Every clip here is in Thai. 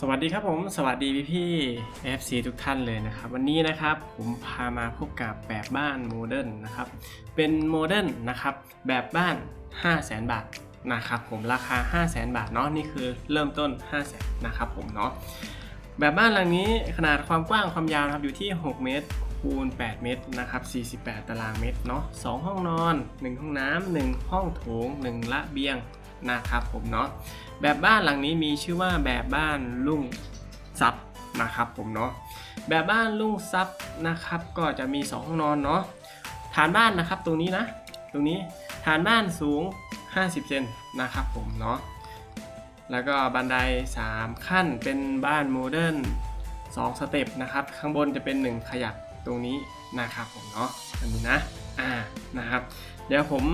สวัสดีครับผม สวัสดีพี่พี่ๆ FC ทุกท่านเลยนะครับ วันนี้นะครับผมพามาพบกับแบบบ้านโมเดิร์นนะครับ เป็นโมเดิร์นนะครับ แบบบ้าน 5 0 0แสนบาทนะครับผมราคา 5 0 0แสนบาทเนาะนี่คือเริ่มต้น 5 0 0แสนนะครับผมเนาะแบบบ้านหลังนี้ขนาดความกว้างความยาวนะครับอยู่ที่ 6 เมตรคูณ 8 เมตรนะครับ 48 ตารางเมตรเนาะ 2 ห้องนอน 1 ห้องน้ำ 1 ห้องโถง1ระเบียง นะครับผมเนาะแบบบ้านหลังนี้มีชื่อว่าแบบบ้านลุ่งทรัพย์นะครับผมเนาะแบบบ้านลุ่งทรัพย์นะครับ ก็จะมี 2 ห้องนอนเนาะฐานบ้านนะครับตรงนี้นะ ตรงนี้ฐานบ้านสูง 50 เซนนะครับผมเนาะแล้วก็บันได 3 ขั้นเป็นบ้านโมเดิร์น2สเต็ปนะครับ ข้างบนจะเป็น 1 ขยักตรงนี้นะครับผมเนาะอันนี้นะอ่านะครับ เดี๋ยวผม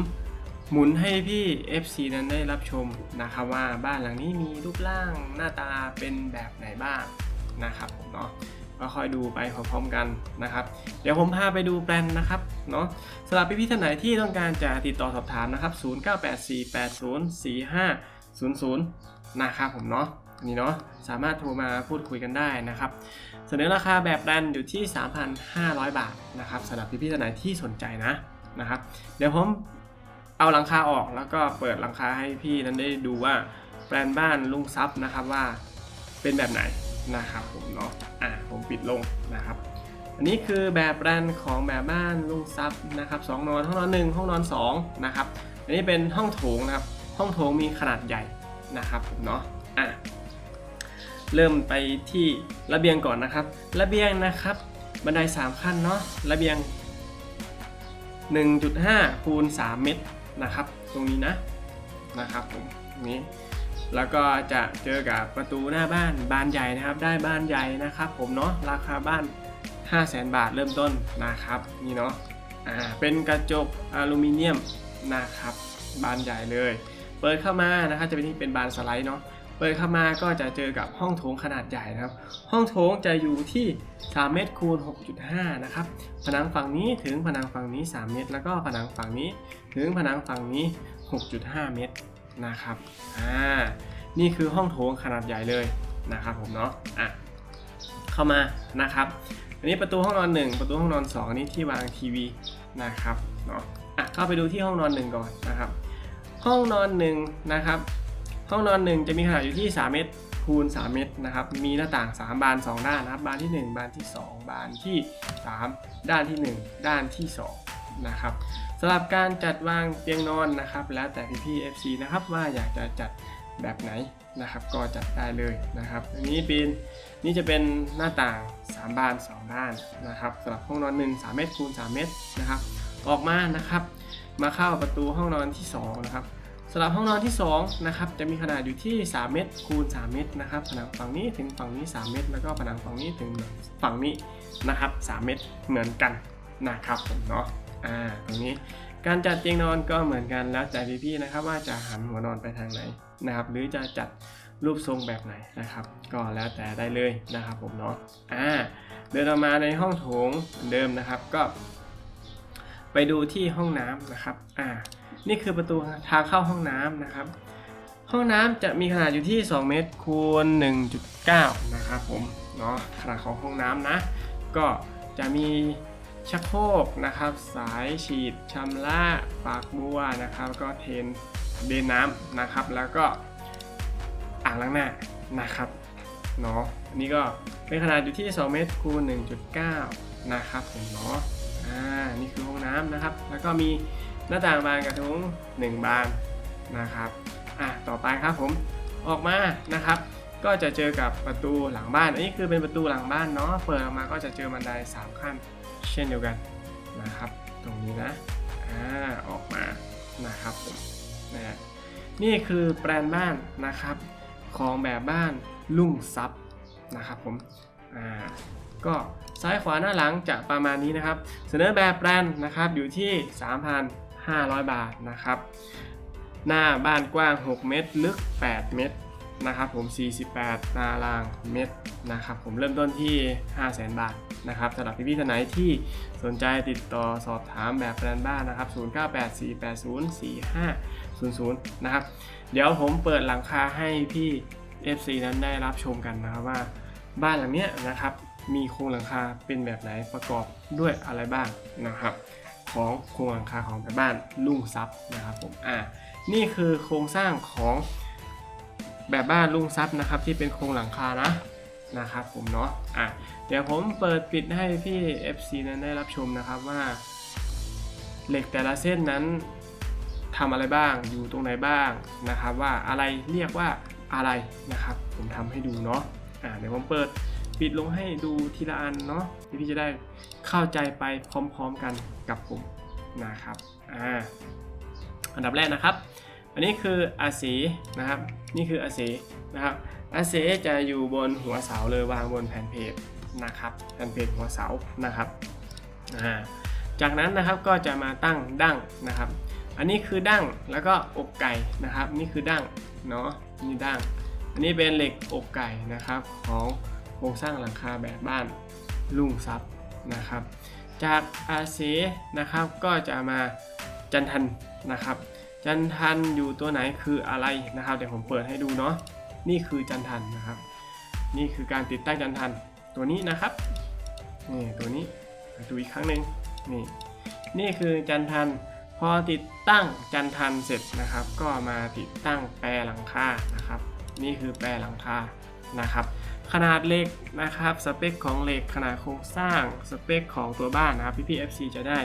หมุนให้พี่ FC นั้นได้รับชมนะครับว่าบ้านหลังนี้มีรูปร่างหน้าตาเป็นแบบไหนบ้างนะครับผมเนาะก็ค่อยดูไปพร้อมๆกันนะครับ เดี๋ยวผมพาไปดูแปลนนะครับเนาะสำหรับพี่ๆท่านไหนที่ต้องการจะติดต่อสอบถามนะครับ 0984804500 นะครับผมเนาะนี่เนาะสามารถโทรมาพูดคุยกันได้นะครับ เสนอราคาแบบแบรนอยู่ที่ 3,500 บาทนะครับสำหรับพี่ๆท่านไหนที่สนใจนะนะครับ เดี๋ยวผม เอาหลังคาออกแล้วก็เปิดหลังคาให้พี่นั้นได้ดูว่าแบรนบ้านลุงซับนะครับว่าเป็นแบบไหนนะครับผมเนาะอะผมปิดลงนะครับ อันนี้คือแบบแบรนของแบบบ้านลุงซับนะครับสองนอนห้องนอนหนึ่งห้องนอนสองนะครับอันนี้เป็นห้องโถงนะครับ ห้องโถงมีขนาดใหญ่นะครับผมเนาะอะเริ่มไปที่ระเบียงก่อนนะครับ ระเบียงนะครับ บันได 3 ขั้นเนาะระเบียง 1.5คูณ3เมตร นะครับ ตรงนี้นะนะครับผมตรงนี้แล้วก็จะเจอกับประตูหน้าบ้านบานใหญ่นะครับ ได้บ้านใหญ่นะครับ ผมเนาะราคาบ้าน 5 0 0แสนบาทเริ่มต้นนะครับนี่เนาะอ่าเป็นกระจกอลูมิเนียมนะครับ บานใหญ่เลย เปิดเข้ามานะครับจะเป็นที่เป็นบานสไลด์เนาะ เปิดเข้ามาก็จะเจอกับห้องโถงขนาดใหญ่นะครับ ห้องโถงจะอยู่ที่ 3 เมตรคูณ 6.5 นะครับ ผนังฝั่งนี้ถึงผนังฝั่งนี้ 3 เมตร แล้วก็ผนังฝั่งนี้ถึงผนังฝั่งนี้ 6.5 เมตรนะครับ อ่า นี่คือห้องโถงขนาดใหญ่เลยนะครับผมเนาะ อะ เข้ามานะครับ อันนี้ประตูห้องนอน 1 ประตูห้องนอน2อันนี้ที่วางทีวีนะครับ เนาะ อะ เข้าไปดูที่ห้องนอน 1 ก่อนนะครับ ห้องนอน1นะครับ ห้องนอน1จะมีขนาดอยู่ที่ 3 เมตรคูณ 3 เมตรนะครับ มีหน้าต่าง 3 บาน 2 ด้านนะครับ บานที่ 1 บานที่ 2 บานที่ 3 ด้านที่ 1 ด้านที่ 2 นะครับสำหรับการจัดวางเตียงนอนนะครับ แล้วแต่พี่ๆ FC นะครับว่าอยากจะจัดแบบไหนนะครับก็จัดได้เลยนะครับอันนี้เป็นนี่จะเป็นหน้าต่าง 3 บาน 2 ด้านนะครับสำหรับห้องนอน 1 3 เมตรคูณ 3 เมตรนะครับ ออกมานะครับ มาเข้าประตูห้องนอนที่2นะครับ สำหรับห้องนอนที่2นะครับจะมีขนาดอยู่ที่ 3 เมตรคูณ 3 เมตรนะครับผนังฝั่งนี้ถึงฝั่งนี้ 3 เมตร แล้วก็ผนังฝั่งนี้ถึงฝั่งนี้นะครับ 3 เมตรเหมือนกันนะครับผมเนาะอ่าตรงนี้การจัดเตียงนอนก็เหมือนกันแล้วแต่พี่ๆนะครับว่าจะหันหัวนอนไปทางไหนนะครับ หรือจะจัดรูปทรงแบบไหนนะครับ ก็แล้วแต่ได้เลยนะครับผมเนาะอ่าเดินออกมาในห้องโถงเหมือนเดิมนะครับก็ ไปดูที่ห้องน้ำนะครับอ่า นี่คือประตูทางเข้าห้องน้ำนะครับ ห้องน้ำจะมีขนาดอยู่ที่ 2 เมตรคูณ1.9 นะครับผมเนาะขนาดของห้องน้ำนะ ก็จะมีชักโครกนะครับ สายฉีดชำระปากบัวนะครับ ก็เทนเดนน้ำนะครับ แล้วก็อ่างล้างหน้านะครับเนาะอันนี้ก็เป็นขนาดอยู่ที่ 2 เมตรคูณ1.9 นะครับผมเนาะอ่านี่คือห้องน้ำนะครับ แล้วก็มี น้าต่างบานกระทุ้ง1 บานนะครับอะต่อไปครับผมออกมานะครับ ก็จะเจอกับประตูหลังบ้านอันนี้คือเป็นประตูหลังบ้านเนาะเปิดออกมาก็จะเจอบันได3ขั้นเช่นเดียวกันนะครับ ตรงนี้นะอ่าออกมานะครับผมนะนี่คือแปลนบ้านนะครับ ของแบบบ้านลุ่งซับนะครับผมอ่าก็ซ้ายขวาหน้าหลังจะประมาณนี้นะครับ เสนอแบบแปลนนะครับอยู่ที่ 500 บาทนะครับ หน้าบ้านกว้าง 6 เมตร ลึก 8 เมตรนะครับผม 48 ตารางเมตรนะครับ ผมเริ่มต้นที่ 500,000 บาทนะครับสำหรับพี่ๆท่านไหนที่สนใจติดต่อสอบถามแบบแปลนบ้านนะครับ 0984804500 นะครับ เดี๋ยวผมเปิดหลังคาให้พี่ FC นั้นได้รับชมกันนะครับว่าบ้านหลังเนี้ยนะครับมีโครงหลังคาเป็นแบบไหนประกอบด้วยอะไรบ้างนะครับ ของโครงหลังคาของแบบบ้านลุงซับนะครับผมอ่านี่คือโครงสร้างของแบบบ้านลุงซับนะครับที่เป็นโครงหลังคานะนะครับผมเนาะอะเดี๋ยวผมเปิดปิดให้พี่ FC นั้นได้รับชมนะครับว่า เหล็กแต่ละเส้นนั้นทำอะไรบ้างอยู่ตรงไหนบ้างนะครับ ว่าอะไรเรียกว่าอะไรนะครับ ผมทำให้ดูเนาะอ่าเดี๋ยวผมเปิด ปิดลงให้ดูทีละอันเนาะพี่จะได้เข้าใจไปพร้อมๆกันกับผมนะครับอ่าอันดับแรกนะครับ อันนี้คืออาศีนะครับ นี่คืออาศีนะครับอาศีจะอยู่บนหัวเสาเลยวางบนแผ่นเพจนะครับแผ่นเพจหัวเสานะครับอ่าจากนั้นนะครับก็จะมาตั้งดั้งนะครับ อันนี้คือดั้งแล้วก็อกไก่นะครับ นี่คือดั้งเนาะนี่ดั้งอันนี้เป็นเหล็กอกไก่นะครับของ ครงสร้างหลังคาแบบบ้านลุงซับนะครับ จากอาเซนะครับก็จะมาจันทันนะครับ จันทันอยู่ตัวไหนคืออะไรนะครับเดี๋ยวผมเปิดให้ดูเนาะนี่คือจันทันนะครับ นี่คือการติดตั้งจันทันตัวนี้นะครับนี่ตัวนี้ดูอีกครั้งหนึ่งนี่นี่คือจันทันพอติดตั้งจันทันเสร็จนะครับ ก็มาติดตั้งแปรหลังคานะครับ นี่คือแปรหลังคานะครับ ขนาดเหล็กนะครับ สเปคของเหล็กขนาดโครงสร้าง สเปคของตัวบ้านนะครับพี่ๆ FC จะได้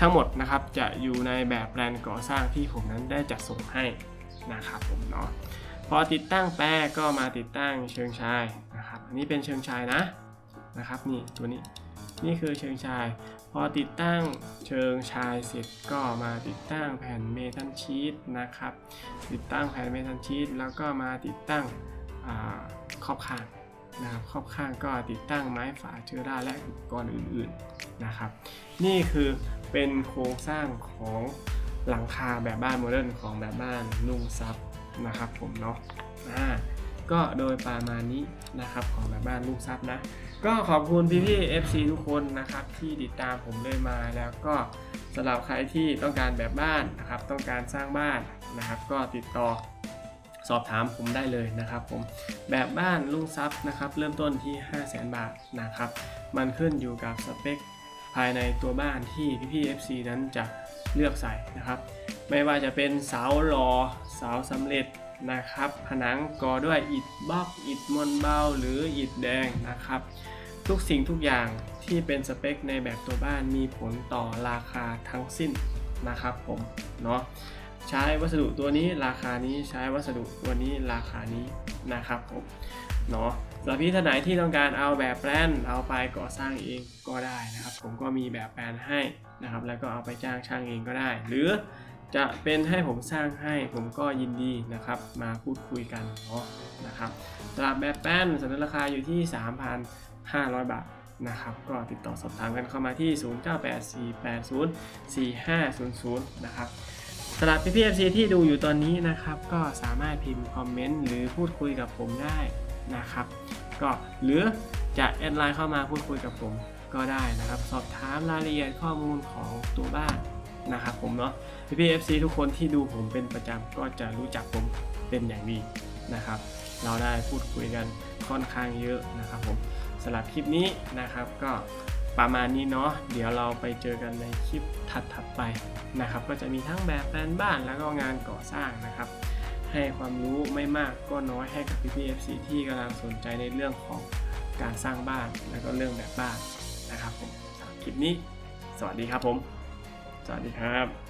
ทั้งหมดนะครับจะอยู่ในแบบแปลนก่อสร้างที่ผมนั้นได้จัดส่งให้นะครับผมเนาะพอติดตั้งแปรก็มาติดตั้งเชิงชายนะครับอันนี้เป็นเชิงชายนะนะครับนี่ตัวนี้นี่คือเชิงชาย พอติดตั้งเชิงชายเสร็จก็มาติดตั้งแผ่นเมทัลชีตนะครับ ติดตั้งแผ่นเมทัลชีตแล้วก็มาติดตั้ง อาขอบข้างนะครับขอบข้างก็ติดตั้งไม้ฝาเชื้อราและอุปกรณ์อื่นๆนะครับ นี่คือเป็นโครงสร้างของหลังคาแบบบ้านโมเดิร์นของแบบบ้านลุงซับนะครับผมเนาะอ่าก็โดยประมาณนี้นะครับของแบบบ้านลุงซับนะ ก็ขอบคุณพี่พี่ๆ FC ทุกคนนะครับที่ติดตามผมเลยมาแล้วก็สำหรับใครที่ต้องการแบบบ้านนะครับ ต้องการสร้างบ้านนะครับ ก็ติดต่อ สอบถามผมได้เลยนะครับผมแบบบ้านลุงซับนะครับเริ่มต้นที่ 5 0 0 0 0 0 บาทนะครับ มันขึ้นอยู่กับสเปคภายในตัวบ้านที่พี่ๆ FC นั้นจะเลือกใส่นะครับ ไม่ว่าจะเป็นเสาหลอเสาสำเร็จนะครับ ผนังก่อด้วยอิฐบล็อกอิฐมวลเบาหรืออิฐแดงนะครับ ทุกสิ่งทุกอย่างที่เป็นสเปคในแบบตัวบ้านมีผลต่อราคาทั้งสิ้นนะครับผมเนาะ ใช้วัสดุตัวนี้ราคานี้ใช้วัสดุตัวนี้ราคานี้นะครับผมเนาะสำหรับพี่ท่านไหนที่ต้องการเอาแบบแปลนเอาไปก่อสร้างเองก็ได้นะครับ ผมก็มีแบบแปลนให้นะครับ แล้วก็เอาไปจ้างช่างเองก็ได้ หรือจะเป็นให้ผมสร้างให้ผมก็ยินดีนะครับ มาพูดคุยกันเนาะนะครับสำหรับแบบแป้นสนนราคาอยู่ที่ 3,500 บาทนะครับ ก็ติดต่อสอบถามกันเข้ามาที่ 0984804500 นะครับ สำหรับพี่พีเอฟซีที่ดูอยู่ตอนนี้นะครับ ก็สามารถพิมพ์คอมเมนต์หรือพูดคุยกับผมได้นะครับ ก็หรือจะแอดไลน์เข้ามาพูดคุยกับผมก็ได้นะครับ สอบถามรายละเอียดข้อมูลของตัวบ้านนะครับผมเนาะพี่พีเอฟซีทุกคนที่ดูผมเป็นประจำก็จะรู้จักผมเป็นอย่างดีนะครับ เราได้พูดคุยกันค่อนข้างเยอะนะครับผมสำหรับคลิปนี้นะครับก็ ประมาณนี้เนาะเดี๋ยวเราไปเจอกันในคลิปถัดๆไปนะครับ ก็จะมีทั้งแบบแปลนบ้านแล้วก็งานก่อสร้างนะครับ ให้ความรู้ไม่มากก็น้อยให้กับพี่พีเอฟซีที่กำลังสนใจในเรื่องของการสร้างบ้านแล้วก็เรื่องแบบบ้านนะครับผมสำหรับคลิปนี้ สวัสดีครับผม สวัสดีครับ